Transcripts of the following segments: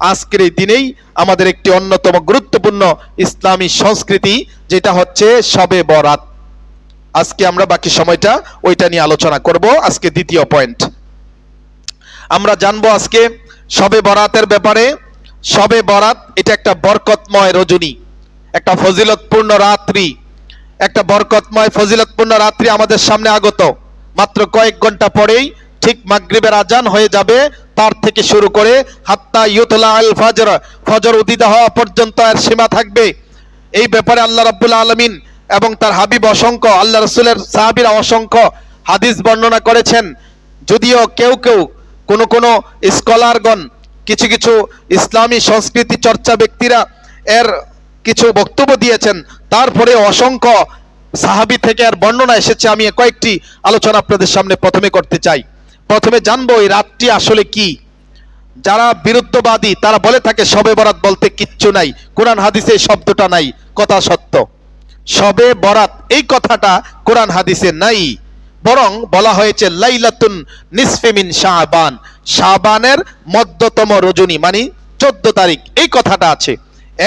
আজকের এই দিনেই আমাদের একটি অন্যতম গুরুত্বপূর্ণ ইসলামী সংস্কৃতি, যেটা হচ্ছে শবে বরাত। আজকে আমরা বাকি সময়টা ওইটা নিয়ে আলোচনা করব। আজকে দ্বিতীয় পয়েন্ট। আমরা জানব আজকে শবে বরাতের ব্যাপারে। সবে বরাত, এটা একটা বরকতময় রজনী, একটা ফজিলতপূর্ণ রাত্রি। একটা বরকতময়, ফজিলতপূর্ণ রাত্রি আমাদের সামনে আগত। মাত্র কয়েক ঘণ্টা পরেই ঠিক মাগরিবের আজান হয়ে যাবে। তার থেকে শুরু করে হাত্তা ইউতলা আল ফজর ফজর উদিত হওয়া পর্যন্ত এর সীমা থাকবে। এই ব্যাপারে আল্লাহ রাব্বুল আলমিন এবং তার হাবিব অসংখ্য, আল্লাহ রসুলের সাহাবিরা অসংখ্য হাদিস বর্ণনা করেছেন। যদিও কেউ কেউ, কোন কোন স্কলারগণ, কিছু কিছু ইসলামী সংস্কৃতি চর্চা ব্যক্তিরা এর কিছু বক্তব্য দিয়েছেন। তারপরে অসংখ্য সাহাবি থেকে আর বর্ণনা এসেছে। আমি কয়েকটি আলোচনা আপনাদের সামনে প্রথমে করতে চাই। প্রথমে জানব এই রাতটি আসলে কি। যারা বিরুদ্ধবাদী, তারা বলে থাকে, শবে বরাত বলতে কিচ্ছু নাই। কোরআন, হাদিসে শব্দটা নাই। কথা সত্য। শবে বরাত, এই কথাটা কোরআন, হাদিসে নাই। বরং বলা হয়েছে, লাইলাতুন নিসফেমিন শাহবান শাহবানের মধ্যতম রজনী মানে চোদ্দ তারিখ। এই কথাটা আছে।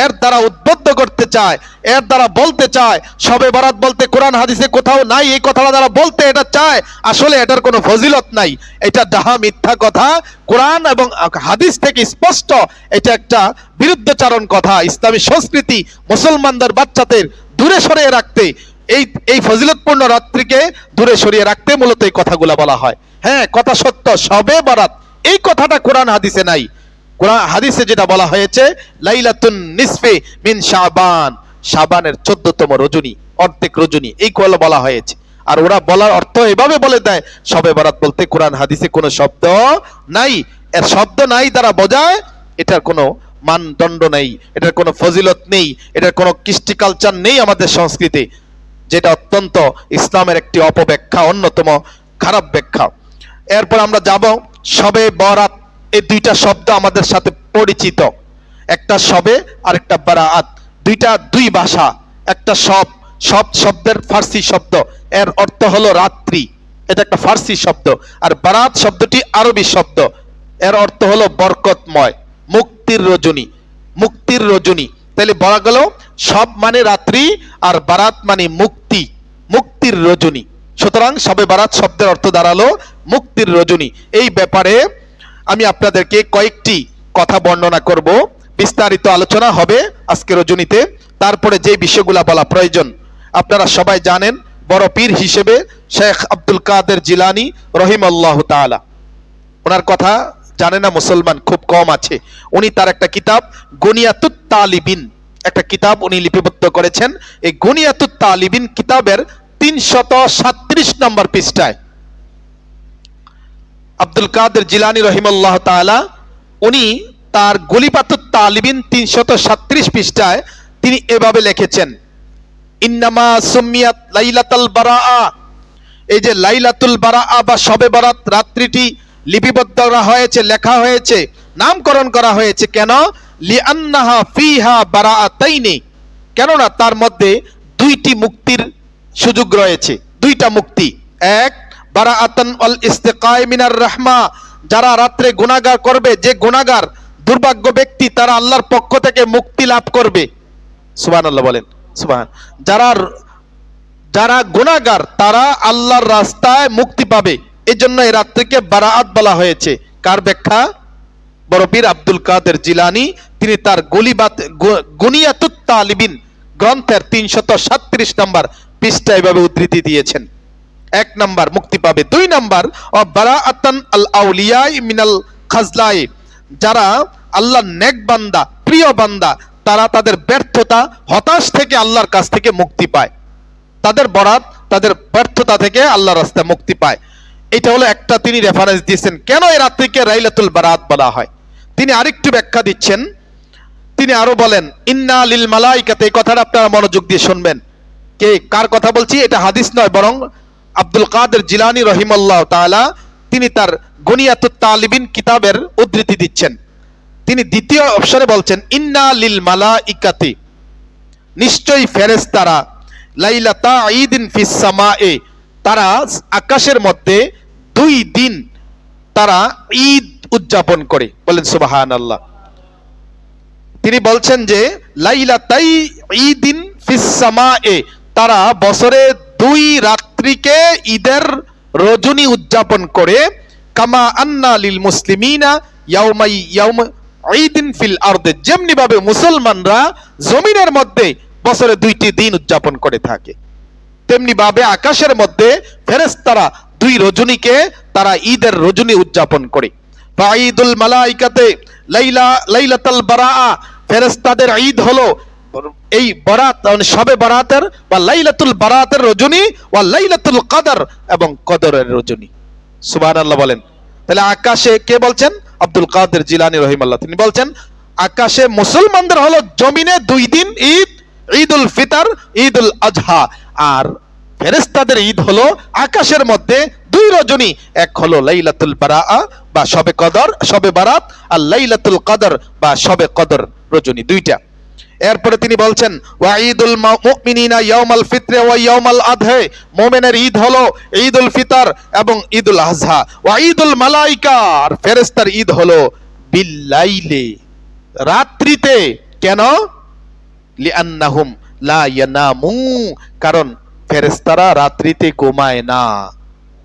এর দ্বারা উদ্বুদ্ধ করতে চায়, এর দ্বারা বলতে চায়, সবে বরাত বলতে কোরআন হাদিসে কোথাও নাই, এই কথাটা দ্বারা বলতে এটা চায়, আসলে এটার কোনো ফজিলত নাই। এটা ডাহা মিথ্যা কথা, কোরআন এবং হাদিস থেকে স্পষ্ট, এটা একটা বিরুদ্ধচারণ কথা, ইসলামী সংস্কৃতি মুসলমানদের বাচ্চাদের দূরে সরিয়ে রাখতে, এই এই ফজিলতপূর্ণ রাত্রিকে দূরে সরিয়ে রাখতে মূলত এই কথাগুলো বলা হয়। হ্যাঁ কথা সত্য, সবে বরাত, এই কথাটা কোরআন হাদিসে নাই। কোরআন হাদিসে যেটা বলা হয়েছে, লাইলাতুন নিসফে মিন শাবান। শাবানের চোদ্দতম রজনী, অর্ধেক রজনী, এই কল বলা হয়েছে। আর ওরা বলার অর্থ এভাবে বলে দেয়, সবে বরাত বলতে কোরআন হাদিসে কোনো শব্দ নাই। এর শব্দ নাই তারা বোঝায়, এটার কোনো মানদণ্ড নেই, এটার কোনো ফজিলত নেই, এটার কোনো কৃষ্টি কালচার নেই আমাদের সংস্কৃতি, যেটা অত্যন্ত ইসলামের একটি অপব্যাখ্যা, অন্যতম খারাপ ব্যাখ্যা। এরপর আমরা যাব সবে বরাত এই দুইটা শব্দ আমাদের সাথে পরিচিত। একটা সবে আর একটা বারাত দুইটা দুই ভাষা, একটা সব সব শব্দের ফার্সি শব্দ। এর অর্থ হলো রাত্রি। এটা একটা ফার্সি শব্দ। আর বারাত শব্দটি আরবি শব্দ। এর অর্থ হলো বরকতময়, মুক্তির রজনী। মুক্তির রজনী। তাহলে বলা গেল সব মানে রাত্রি আর বারাত মানে মুক্তি। মুক্তির রজনী। সুতরাং সবে বারাত শব্দের অর্থ দাঁড়াল মুক্তির রজনী। এই ব্যাপারে আমি আপনাদেরকে কয়েকটি কথা বর্ণনা করব। বিস্তারিত আলোচনা হবে আজকে রজনীতে। তারপরে যে বিষয়গুলা বলা প্রয়োজন, আপনারা সবাই জানেন, বড় পীর হিসেবে শেখ আব্দুল কাদের জিলানি রহিম আল্লাহ তাআলা। ওনার কথা জানে না মুসলমান, খুব কম আছে। উনি তার একটা কিতাব, গুনিয়াতুত তালিবিন, একটা কিতাব উনি লিপিবদ্ধ করেছেন। এই গুনিয়াতুত তালিবিন কিতাবের তিনশত সাত্রিশ নম্বর পৃষ্ঠায়। আব্দুল কাদের জিলানি রহিমাল্লাহ তাআলা, উনি তার গলিপাতুত তালিবিন তিনশত সাত্রিশ পৃষ্ঠায় তিনি এভাবে লিখেছেন, ইন্নামা সুমিয়াত লাইলাতাল বারাআ এই যে লাইলাতুল বারাআ বা শবে বরাত রাত্রিটি লিপিবদ্ধ করা হয়েছে, লেখা হয়েছে, নামকরণ করা হয়েছে কেন? লিআন্নাহা ফিহা বারাআতাইনি, কেননা তার মধ্যে দুইটি মুক্তির সুযোগ রয়েছে, দুইটা মুক্তি। এক বারাআতান অল ইস্তেকায় মিনার যারা রাত্রে গুনাহগার করবে, যে গুনাহগার দুর্ভাগ্য ব্যক্তি, তারা আল্লাহর পক্ষ থেকে মুক্তি লাভ করবে। সুবহানাল্লাহ বলেন সুবাহ যারা যারা গুনাহগার, তারা আল্লাহর রাস্তায় মুক্তি পাবে। এই জন্য এই রাত্রিকে বারাআত বলা হয়েছে। কার ব্যাখ্যা? বড় পীর আব্দুল কাদের জিলানি, তিনি তার গলিবাত গুনিয়াতুত তালিবিন গ্রন্থের তিনশত সাত্রিশ নম্বর পৃষ্ঠা এভাবে উদ্ধৃতি দিয়েছেন। এক নাম্বার মুক্তি পাবে। দুই নাম্বার ও বারাআতান আল আউলিয়াই মিনাল খাজলাই যারা আল্লাহর নেক বান্দা, প্রিয় বান্দা, তারা তাদের ব্যর্থতা, হতাশ থেকে আল্লাহর কাছ থেকে মুক্তি পায়। তাদের বরাত, তাদের ব্যর্থতা থেকে আল্লাহ রাস্তায় মুক্তি পায়। এটা হলো একটা তিনি রেফারেন্স দিয়েছেন, কেন এই রাত্রিকে রাইলাতুল বারাত বলা হয়? তিনি আরেকটু ব্যাখ্যা দিচ্ছেন। তিনি আরও বলেন, ইন্না লিল মালাইকাতে, এই কথাটা আপনারা মনোযোগ দিয়ে শুনবেন। কে, কার কথা বলছি? এটা হাদিস নয়, বরং আব্দুল কাদের জিলানি রহিমাল্লাহ তাআলা তিনি তার গনিয়াতুত তালিবিন কিতাবের উদ্ধৃতি দিচ্ছেন। তিনি দ্বিতীয় অপশনে বলছেন, ইন্না লিল মালাইকাতি। নিশ্চয়ই ফেরেশতারা লাইলাতা ঈদিন ফিস সামায়ে, তারা আকাশের মধ্যে দুই দিন তারা ঈদ উদযাপন করে। বলেন সুবাহান আল্লাহ তিনি বলছেন যে লাইলা তাই ঈদিন ফিসামা এ তারা বছরে দুই রাত্রিকে ঈদের রজনী উদযাপন করে, কামা আন্না লিল মুসলিমিনা ইয়াউমাই ইয়াউম ঈদিন ফিল আরদে যেমনি ভাবে মুসলমানরা জমিনের মধ্যে বছরে দুইটি দিন উদযাপন করে থাকে। তেমনি ভাবে আকাশের মধ্যে ফেরেশতারা দুই রজনীকে তারা ঈদের রজনী উদযাপন করে। ঈদুল মালাইকাতে লাইলা, লাইলাতাল বারাআ, ফেরেশতাদের ঈদ হলো এই বরাত মানে সবে বরাতের বা লাইলাতুল বারাতের রজনী ওয়া লাইলাতুল কদর এবং কদরের রজনী। সুবহানাল্লাহ বলেন। তাহলে আকাশে কে বলছেন? আব্দুল কাদের জিলানী রহিমাল্লাহ। তিনি বলছেন, আকাশে মুসলমানদের হলো জমিনে দুই দিন ঈদ ঈদ উল ফিতর, ঈদুল আজহা। আর ফেরেস্তাদের ঈদ হলো আকাশের মধ্যে দুই রজনী। এক হলো লাইলাতুল বারাআ বা শবে কদর শবে বারাত, আর লাইলাতুল কদর বা শবে কদর রজনী। দুইটা। এরপরে তিনি বলছেন, ওয়াঈদুল মুমিনিনা ইয়াউমাল ফিতরে ওয়া ইয়াউমাল আদহে। মুমিনের ঈদ হলো ঈদুল ফিতর এবং ঈদুল আজহা ওয়াঈদুল মালাইকা আর ফেরেশতার ঈদ হলো বিল্লাইলে। রাত্রিতে কেন? লিআন্নাহুম লা ইয়ানামু। কারণ ফেরেশতারা রাত্রিতে ঘুমায় না।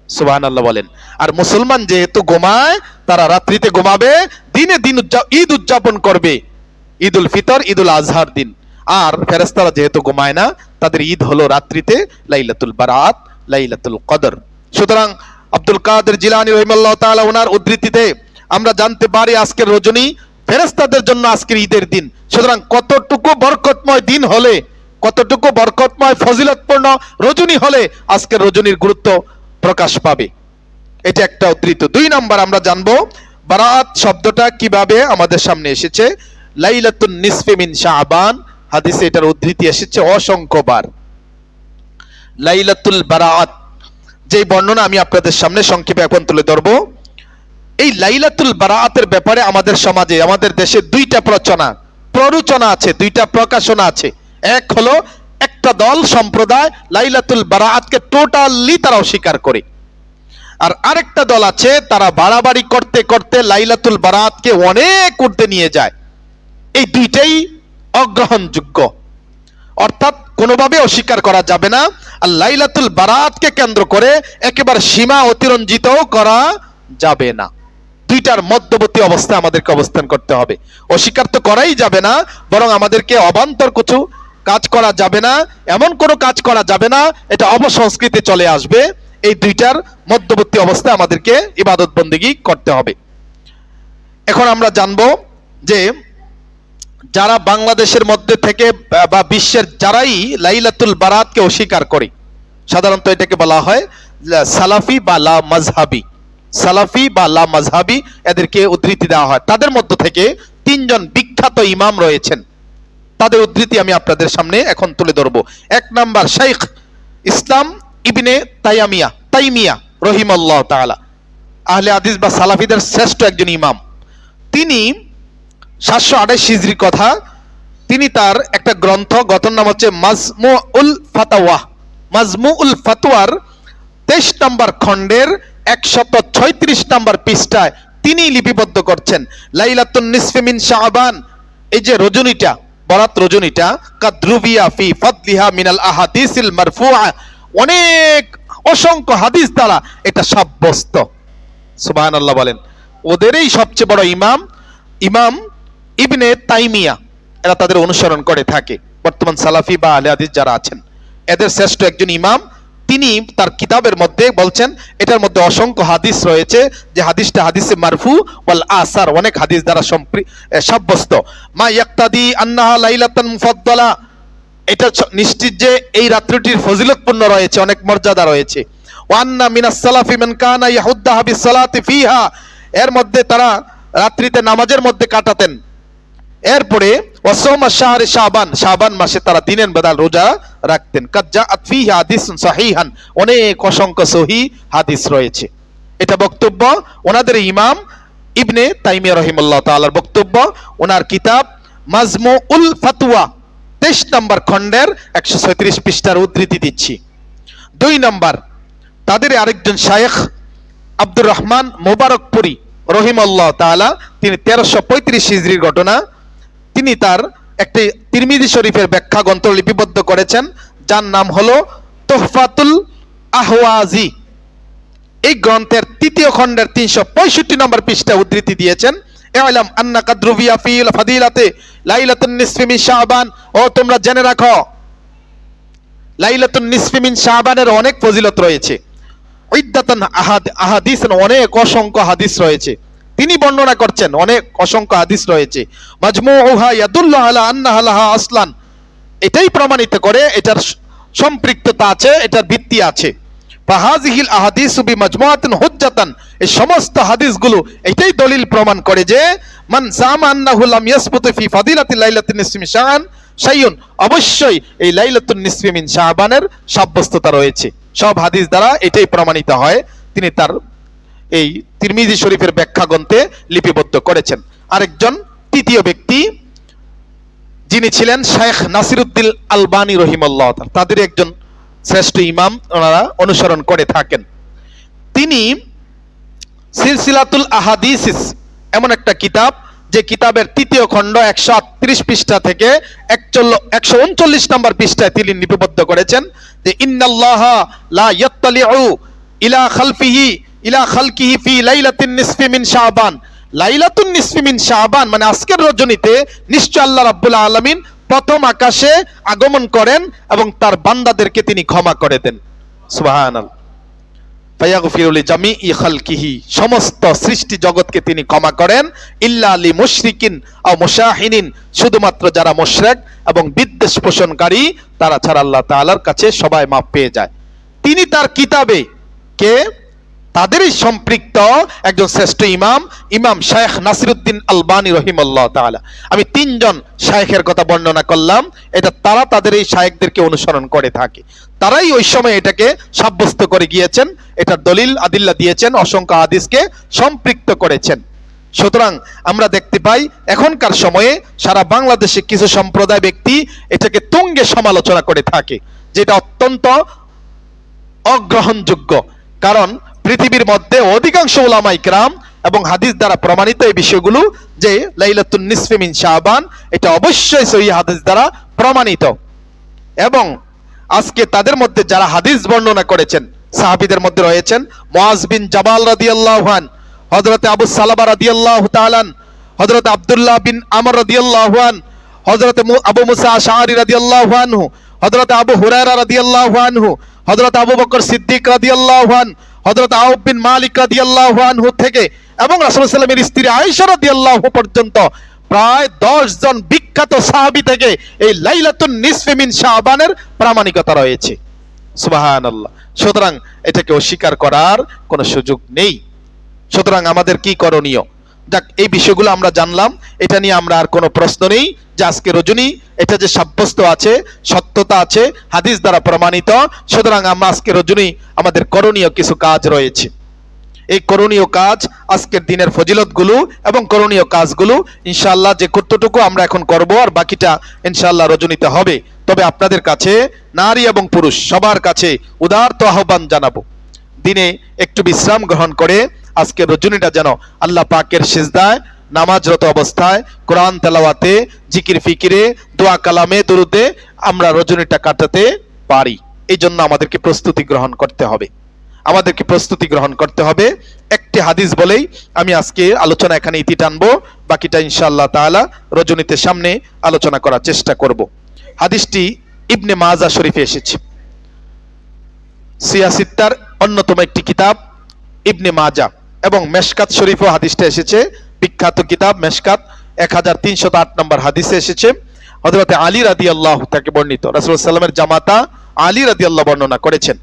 সুবহানাল্লাহ বলেন। আর মুসলমান যেহেতু ঘুমায়, তারা রাত্রিতে ঘুমাবে, দিনে দিন ঈদ উদযাপন করবে। ঈদুল ফিতর, ঈদুল আজহার দিন। আর ফেরেশতারা যেহেতু ঘুমায় না, তাদের ঈদ হলো রাত্রিতে লাইলাতুল বারাত, লাইলাতুল কদর। সুতরাং আব্দুল কাদের জিলানী রহিমাল্লাহ তাআলা ওনার উদ্ধৃতিতে আমরা জানতে পারি আজকের রজনী ফেরেশতাদের জন্য আজকের ঈদের দিন। সুতরাং কতটুকু বরকতময় দিন হলে, কতটুকু বরকতময়, ফজিলতপূর্ণ রজনী হলে আজকের রজনীর গুরুত্ব প্রকাশ পাবে। এটা একটা উদ্ধৃত। দুই নাম্বার আমরা জানব, বারাত শব্দটা কীভাবে আমাদের সামনে এসেছে লাইলাতুন নিসফে মিন শাবান। হাদিসে এটার উদ্ধৃতি এসেছে, অসংখ্যবার। লাইলাতুল বারাত যে বর্ণনা আমি আপনাদের সামনে সংক্ষেপে এখন তুলে ধরবো। এই লাইলাতুল বারাতের ব্যাপারে আমাদের সমাজে, আমাদের দেশে দুইটা প্রচনা, প্ররোচনা আছে, দুইটা প্রকাশনা আছে। এক হলো, একটা দল সম্প্রদায় লাইলাতুল বারাতকে টোটালি তারা অস্বীকার করে। আর আরেকটা দল আছে, তারা বাড়াবাড়ি করতে করতে লাইলাতুল বারাতকে অনেক উঠতে নিয়ে যায়। এই দুইটাই অগ্রহণযোগ্য। অর্থাৎ কোনোভাবে অস্বীকার করা যাবে না। আর লাইলাতুল বারাতকে কেন্দ্র করে একেবারে সীমা অতিরঞ্জিতও করা যাবে না। দুইটার মধ্যবর্তী অবস্থায় আমাদেরকে অবস্থান করতে হবে। অস্বীকার তো করাই যাবে না, বরং আমাদেরকে অবান্তর কিছু কাজ করা যাবে না। এমন কোনো কাজ করা যাবে না, এটা অবসংস্কৃতি চলে আসবে। এই দুইটার মধ্যবর্তী অবস্থায় আমাদেরকে ইবাদত বন্দিগি করতে হবে। এখন আমরা জানব যে যারা বাংলাদেশের মধ্যে থেকে বা- বিশ্বের যারাই লাইলাতুল বারাতকে অস্বীকার করে, সাধারণত এটাকে বলা হয় সালাফি বা লা মাজহাবি সালাফি বা লা মাজহাবি এদেরকে উদ্ধৃতি দেওয়া হয়। তাদের মধ্য থেকে তিনজন বিখ্যাত ইমাম রয়েছেন। তাদের উদ্ধৃতি আমি আপনাদের সামনে এখন তুলে ধরবো। এক নাম্বার শেখ ইসলাম ইবনে তাইয়ামিয়া, তাইমিয়া রহিমাল্লাহ তাআলা। আহলে হাদিস বা সালাফিদের শ্রেষ্ঠ একজন ইমাম। তিনি সাতশো আঠাশ হিজড়ির কথা। তিনি তার একটা গ্রন্থ গতর নাম হচ্ছে মাজমু উল ফাতাওয়া। মাজমু উল ফাতোয়ার তেইশ নম্বর খণ্ডের একশত ছয়ত্রিশ নম্বর পৃষ্ঠায় তিনি লিপিবদ্ধ করছেন। লাইলাতুন নিসফেমিন শাহবান এই যে রজনীটা, বরাত রজনীটা, কাদ্রুবিয়া ফি ফাদলিহা মিনাল আহাদিসিল মারফুআ। অনেক অসংখ্য হাদিস দ্বারা এটা সাব্যস্ত। সুবহানাল্লাহ বলেন। ওদেরই সবচেয়ে বড় ইমাম ইমাম ইবনে তাইমিয়া, এরা তাদের অনুসরণ করে থাকে। বর্তমান সালাফি বা আলে হাদিস যারা আছেন, এদের শ্রেষ্ঠ একজন ইমাম, তিনি তার কিতাবের মধ্যে বলছেন, এটার মধ্যে অসংখ্য হাদিস রয়েছে, যে হাদিসটা হাদিসে মারফু, ওয়াল আসার, অনেক হাদিস দ্বারা সাব্যস্ত। মা ইয়াক্তাদি আন্নাহা লাইলাতান মুফাদ্দালা, এটা নিশ্চিত যে এই রাত্রিটির ফজিলতপূর্ণ রয়েছে, অনেক মর্যাদা রয়েছে। ওয়ান্না মিনাস সালাফি মান কানা ইয়াহুদ্দাহা বিসসালাতি ফিহা, এর মধ্যে তারা রাত্রিতে নামাজের মধ্যে কাটাতেন। এরপরে ওয়াসৌমা শাহরে শাবান শাবান মাসে তারা দিনের বেদাল রোজা রাখতেন। সাহিহান, অনেক অসংখ্য সহি হাদিস রয়েছে। এটা বক্তব্য ওনাদের ইমাম ইবনে তাইমিয়া রহিমুল্লাহ তাআলার বক্তব্য। ওনার কিতাব মাজমু উল ফাতুয়া তেইশ নম্বর খণ্ডের একশো ছয়ত্রিশ পৃষ্ঠার উদ্ধৃতি দিচ্ছি। দুই নম্বর, তাদের আরেকজন শায়েখ আব্দুর রহমান মোবারকপুরি রহিমাল্লাহ তাআলা, তিনি তেরোশো পঁয়ত্রিশ হিজড়ির ঘটনা তিনি তার একটি তিরমিজি শরীফের ব্যাখ্যা গ্রন্থ লিপিবদ্ধ করেছেন, যার নাম হলো তোহফাতুল আহওয়াজি। এই গ্রন্থের তৃতীয় খণ্ডের তিনশো পঁয়ষট্টি নম্বর পৃষ্ঠা উদ্ধৃতি দিয়েছেন এলাম আন্না কাদ্রুবিয়া ফিল ফাদিলাতে লাইলাতুন নিসফি মিন শাবান। ও, তোমরা জেনে রাখো, লাইলাতুন নিসফি মিন শাবানের অনেক ফজিলত রয়েছে। ইদ্দাতান আহাদ আহাদিস অনেক অসংখ্য হাদিস রয়েছে। তিনি বর্ণনা করছেন, অনেক অসংখ্য হাদিস রয়েছে। মাজমুউহা ইয়াদুল্লাহ আলা আন্নাহা লাহা আসলান। এটাই প্রমাণিত করে এটার সম্পৃক্ততা আছে, এটার ভিত্তি আছে। ফাহাজিহিল আহাদিস বি মাজমুআতিন হুজ্জাতান। এই সমস্ত হাদিসগুলো এটাই দলিল প্রমাণ করে যে, মান জামা আন্নাহু লাম ইয়াসবুতু ফি ফাদিলাতি লাইলাতিন নিসফি মিন শাআন শাইউন। অবশ্যই এই লাইলাতুন নিসফি মিন শাবানের সাব্যস্ততা রয়েছে। সব হাদিস দ্বারা এটাই প্রমাণিত হয়, তিনি তার এই তিরমিজি শরীফের ব্যাখ্যা গ্রন্থে লিপিবদ্ধ করেছেন। আরেকজন তৃতীয় ব্যক্তি, যিনি ছিলেন শেখ নাসিরুদ্দিন আলবানী রহিমল্লাহ তাদের একজন শ্রেষ্ঠ ইমাম, ওনারা অনুসরণ করে থাকেন। তিনি সিলসিলাতুল আহাদিসিস এমন একটা কিতাব, যে কিতাবের তৃতীয় খণ্ড একশো আটত্রিশ পৃষ্ঠা থেকে একশো উনচল্লিশ নম্বর পৃষ্ঠায় তিনি লিপিবদ্ধ করেছেন যে, ইন্নাল্লাহ লা ইয়াত্তালিউ ইলা খালফিহি ইলা খালকিহি ফি লাইলাতিন নিসফি মিন শাবান। লাইলাতুন নিসফি মিন শাবান মানে আজকের রজনীতে নিশ্চয় আল্লাহ রাব্বুল আলামিন প্রথম আকাশে আগমন করেন এবং তার বান্দাদেরকে তিনি ক্ষমা করে দেন। সুবহানাল্লাহ। ফায়াগফিরুল জামিই খালকিহি। সমস্ত সৃষ্টি জগৎকে তিনি ক্ষমা করেন। ইল্লা আলি মুশরিকিন আও মুশাহিনিন। শুধুমাত্র যারা মুশরিক এবং বিদ্বেষ পোষণকারী, তারা ছাড়া আল্লাহ তাআলার কাছে সবাই মাপ পেয়ে যায়। তিনি তার কিতাবে কে? তাদেরই সম্পৃক্ত একজন শ্রেষ্ঠ ইমাম ইমাম শায়েখ নাসিরুদ্দিন আলবানী রহিমল্লাহ তাআলা। আমি তিনজন শায়েখের কথা বর্ণনা করলাম, এটা তারা তাদের এই শায়েখদেরকে অনুসরণ করে থাকে। তারাই ওই সময় এটাকে সাব্যস্ত করে গিয়েছেন এটার দলিল আদিল্লা দিয়েছেন, অসংখ্য হাদিসকে সম্পৃক্ত করেছেন। সুতরাং আমরা দেখতে পাই, এখনকার সময়ে সারা বাংলাদেশে কিছু সম্প্রদায় ব্যক্তি এটাকে তুঙ্গে সমালোচনা করে থাকে, যেটা অত্যন্ত অগ্রহণযোগ্য। কারণ পৃথিবীর মধ্যে অধিকাংশ ওলামা ইকরাম এবং হাদিস দ্বারা প্রমাণিত এই বিষয়গুলো যে লাইলাতুন শাবান, এটা অবশ্যই সহি হাদিস দ্বারা প্রমাণিত। এবং আজকে তাদের মধ্যে যারা হাদিস বর্ণনা করেছেন, সাহাবীদের মধ্যে রয়েছেন মুআজ বিন জাবাল রাদিয়াল্লাহু আন, হযরতে আবু সালামা রাদিয়াল্লাহু তাআলান হযরত আব্দুল্লাহ বিন আমর রাদিয়াল্লাহু আন, হযরত আবু মুসা আশআরি রাদি আনহু, হযরত আবু হুরায়রা রাদিয়াল্লাহু আনহু হজরত আবু বকর সিদ্দিক রাদিয়াল্লাহু আন হযরত আউবিন মালিক মালিক আল্লাহ আনহু থেকে এবং রাসুল সাল্লামের স্ত্রী আয়সা আয়েশা রাদিয়াল্লাহু পর্যন্ত প্রায় দশ জন বিখ্যাত সাহাবি থেকে এই লাইলাতুন নিসফেমিন মিন শাবানের প্রামাণিকতা রয়েছে। সুবহানাল্লাহ। সুতরাং এটাকে অস্বীকার করার কোনো সুযোগ নেই। সুতরাং আমাদের কি করণীয়? যাক, এই বিষয়গুলো আমরা জানলাম। এটা নিয়ে আমরা আর কোনো প্রশ্ন নেই। যে আজকে রজনী, এটা যে সাব্যস্ত আছে, সত্যতা আছে, হাদিস দ্বারা প্রমাণিত, সুতরাং আমরা আজকে রজনী, আমাদের করণীয় কিছু কাজ রয়েছে। এই করণীয় কাজ আজকের দিনের ফজিলতগুলো এবং করণীয় কাজগুলো ইনশাল্লাহ যে কতটুকু আমরা এখন করব আর বাকিটা ইনশাল্লাহ রজনীতে হবে। তবে আপনাদের কাছে, নারী এবং পুরুষ, সবার কাছে উদারত আহ্বান জানাব। দিনে একটু বিশ্রাম গ্রহণ করে আজকে রজনীটা যেন আল্লাহ পাকের সেজদায়, নামাজরত অবস্থায়, কোরআন তেলাওয়াতে, জিকির ফিকিরে, দোয়া কালামে, দুরুদে আমরা রজনীটা কাটাতে পারি। এই জন্য আমাদেরকে প্রস্তুতি গ্রহণ করতে হবে। আমাদেরকে প্রস্তুতি গ্রহণ করতে হবে। একটি হাদিস বলেই আমি আজকে আলোচনা এখানে ইতি টানবো। বাকিটা ইনশাআল্লাহ তাআলা রজনীতে সামনে আলোচনা করার চেষ্টা করব। হাদিসটি ইবনে মাজা শরীফে এসেছে। সিয়াসিত্তার অন্যতম একটি কিতাব, ইবনে মাজা এবং মেশকাত শরীফ হাদিসটা এসেছে। বিখ্যাত কিতাব, মেশকাত, এক হাজার তিনশত আট নম্বর হাদিসে এসেছে। হজরত আলী রাদি আল্লাহ তাকে বর্ণিত। রাসুলামের জামাতা আলী রাদি আল্লাহ বর্ণনা করেছেন।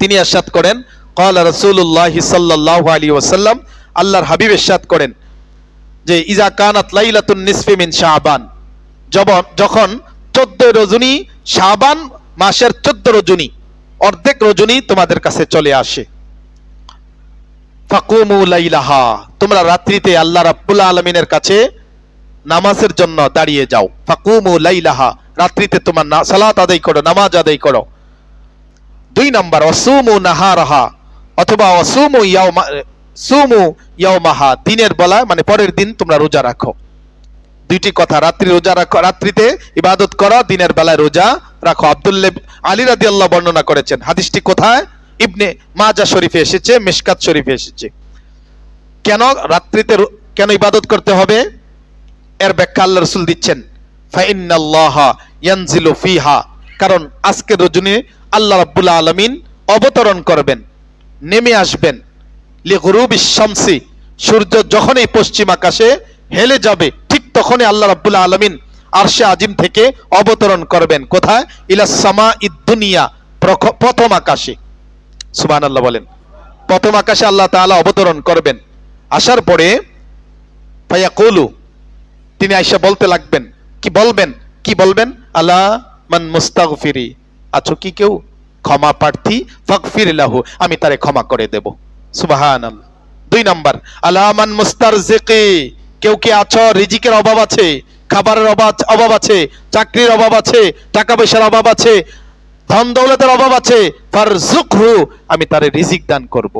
তিনি আশ্বাদ করেন কল রসুল্লাহ সাল্লাহ আলী ওসাল্লাম আল্লাহর হাবিব এরশাদ করেন যে ইজা কানাত লাইলাতুন নিসফি মিন শাহবান যখন চোদ্দ রজনী শাহবান মাসের চোদ্দ রজনী, অর্ধেক রজনী তোমাদের কাছে চলে আসে। ফাকুমু লাইলাহা। তোমরা রাত্রিতে আল্লাহ রাব্বুল আলমিনের কাছে নামাজের জন্য দাঁড়িয়ে যাও। ফাকুমু লাইলাহা। রাত্রিতে তোমার সালাত আদায় করো, নামাজ আদায় করো। দুই নাম্বার, অসুমু নাহারাহা অথবা অসুমু ইয়াউমা সুমু ইয়াউমাহা দিনের বেলায় মানে পরের দিন তোমরা রোজা রাখো। দুই দুইটি কথা, রাত্রি রোজা রাখো রাত্রিতে ইবাদত করো, দিনের বেলায় রোজা রাখো। আব্দুল্লাহ আলী রাদি আল্লাহ বর্ণনা করেছেন, হাদিসটি কোথায়? ইবনে মাজা শরীফে এসেছে, মিশকাত শরীফে এসেছে। কেন রাত্রিতে কেন ইবাদত করতে হবে? এর ব্যাখ্যা আল্লাহ রসুল দিচ্ছেন ফিহা। কারণ আজকের রজনী আল্লাহ রাব্বুল আলামিন অবতরণ করবেন, নেমে আসবেন। লিগুরুবি সূর্য যখনই পশ্চিম আকাশে হেলে যাবে, ঠিক তখনই আল্লাহ রাব্বুল আলমিন আরশে আজিম থেকে অবতরণ করবেন। কোথায়? ইলা সামা দুনিয়া প্রথম আকাশে। সুবহানাল্লাহ বলেন। প্রথম আকাশে আল্লাহ তাআলা অবতরণ করবেন। আসার পরে ফায়াকুলু, তিনি আইসা বলতে লাগবেন, কি বলবেন? কি বলবেন? আলা মান মুস্তাগফিরি। আছো কি কেউ? ক্ষমা প্রার্থী, ফাগফির লাহু। আমি তারে ক্ষমা করে দেব। সুবহানাল্লাহ। দুই নাম্বার আল্লাহ মান মুস্তারজিকি। কেউ কি আছো? রিজিকের অভাব আছে, খাবারের অভাব অভাব আছে, চাকরির অভাব আছে, টাকা পয়সার অভাব আছে। ধন দৌলতের অভাব আছে ফারজুকহু আমি তারে রিজিক দান করব।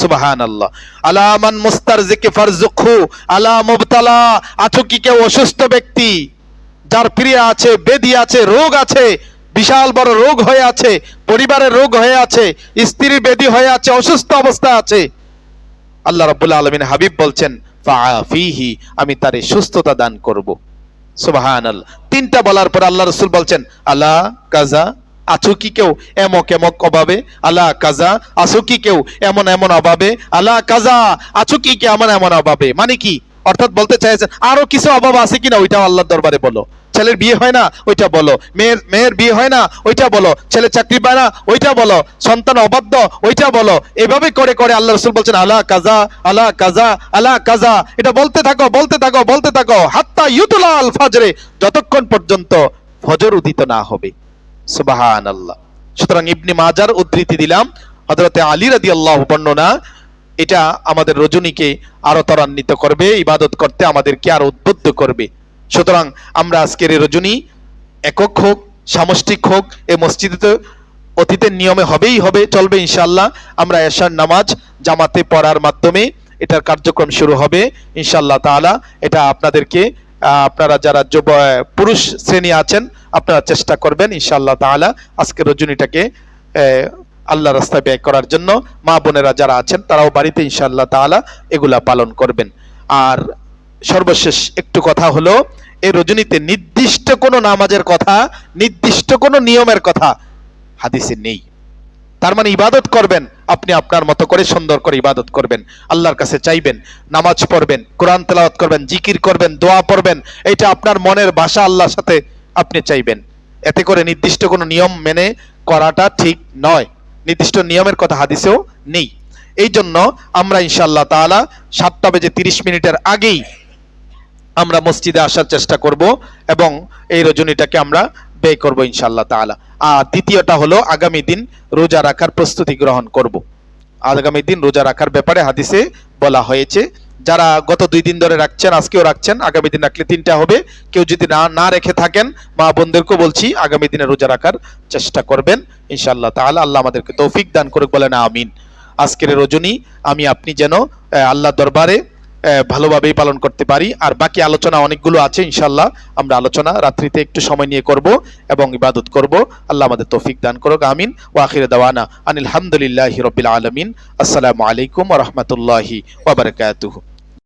সুবাহান আল্লাহ আলামান মুস্তারজিকে ফারজুকহু আলা মুবতালা, আছো কি কেউ অসুস্থ ব্যক্তি? যার প্রিয় আছে, বেদি আছে, রোগ আছে, বিশাল বড় রোগ হয়ে আছে, পরিবারের রোগ হয়ে আছে স্ত্রীর বেদি হয়ে আছে, অসুস্থ অবস্থা আছে। আল্লাহ রাব্বুল আলামিন হাবিব বলছেন, ফাআফিহি, আমি তারে সুস্থতা দান করব। সুবহানাল্লাহ। তিনটা বলার পর আল্লাহ রাসূল বলছেন, আলা কাজা আছো কি কেউ? এমক এমক অভাবে? আলা কাজা। আছো কি কেউ? এমন এমন অভাবে? আলা কাজা। আছো কি কে এমন এমন অভাবে। মানে কি? অর্থাৎ বলতে চাইছেন আরও কিছু অভাব আছে কিনা? ওইটাও আল্লাহর দরবারে বলো। ছেলের বিয়ে হয় না? ওইটা বলো। মেয়ের মেয়ের বিয়ে হয় না? ওইটা বলো। ছেলে চাকরি পায় না? ওইটা বলো। সন্তান অবাধ্য? ওইটা বলো। এভাবে করে করে আল্লাহ রসুল বলছেন আলা কাজা আলা কাজা আলা কাজা। এটা বলতে থাকো বলতে থাকো বলতে থাকো। হাত্তা ইউতুলা আল ফাজরে যতক্ষণ পর্যন্ত ফজর উদিত না হবে। সুবাহান আল্লাহ সুতরাং ইবনে মাজার উদ্ধৃতি দিলাম, হযরতে আলী রাদিয়াল্লাহু বর্ণনা, এটা আমাদের রজনীকে ত্বরান্বিত করবে, ইবাদত করতে আমাদেরকে উদ্বুদ্ধ করবে। সুতরাং আমরা আজকের এই রজনী একক হোক, সামষ্টিক হোক, এই মসজিদে অতীতের নিয়মে হবেই হবে, চলবে ইনশাল্লাহ আমরা এশার নামাজ জামাতে পড়ার মাধ্যমে এটার কার্যক্রম শুরু হবে ইনশাল্লাহ তাআলা। এটা আপনাদেরকে আপনারা যারা পুরুষ শ্রেণি আছেন, আপনারা চেষ্টা করবেন ইনশাল্লাহ তাআলা আজকের রজনীটাকে আল্লাহ রাস্তায় ব্যয় করার জন্য। মা বোনেরা যারা আছেন, তারাও বাড়িতে ইনশাআল্লাহ তাআলা এগুলা পালন করবেন। আর সর্বশেষ একটু কথা হলো, এই রজনীতে নির্দিষ্ট কোনো নামাজের কথা, নির্দিষ্ট কোনো নিয়মের কথা হাদিসে নেই। তার মানে ইবাদত করবেন। আপনি আপনার মতো করে সুন্দর করে ইবাদত করবেন। আল্লাহর কাছে চাইবেন, নামাজ পড়বেন, কোরআন তেলাওয়াত করবেন, জিকির করবেন, দোয়া পড়বেন, এটা আপনার মনের ভাষা আল্লাহর সাথে আপনি চাইবেন। এতে করে নির্দিষ্ট কোনো নিয়ম মেনে করাটা ঠিক নয়। নির্দিষ্ট নিয়মের কথা হাদিসেও নেই। এই জন্য আমরা ইনশাআল্লাহ তাআলা সাতটা বেজে তিরিশ মিনিটের আগেই আমরা মসজিদে আসার চেষ্টা করব এবং এই রজনীটাকে আমরা ব্যয় করব ইনশাআল্লাহ তাআলা। দ্বিতীয়টা হলো আগামী দিন রোজা রাখার প্রস্তুতি গ্রহণ করব। আগামী দিন রোজা রাখার ব্যাপারে হাদিসে বলা হয়েছে, যারা গত দুই দিন ধরে রাখছেন, আজকেও রাখছেন, আগামী দিন রাখলে তিনটা হবে। কেউ যদি না না রেখে থাকেন, মা বোনদেরকেও বলছি, আগামী দিনে রোজা রাখার চেষ্টা করবেন। ইনশাল্লাহ তাহলে আল্লাহ আমাদেরকে তৌফিক দান করুক বলেন আমিন। আজকের রজনী, আমি, আপনি যেন আল্লাহ দরবারে ভালোভাবেই পালন করতে পারি। আর বাকি আলোচনা অনেকগুলো আছে ইনশাল্লাহ আমরা আলোচনা রাত্রিতে একটু সময় নিয়ে করব এবং ইবাদত করব। আল্লাহ আমাদের তৌফিক দান করুক, আমিন। ওয়াখির দাওয়ানা আনিল হামদুলিল্লাহ রবিল আলমিন। আসসালামু আলাইকুম রহমতুল্লাহি ওবরকাতুহ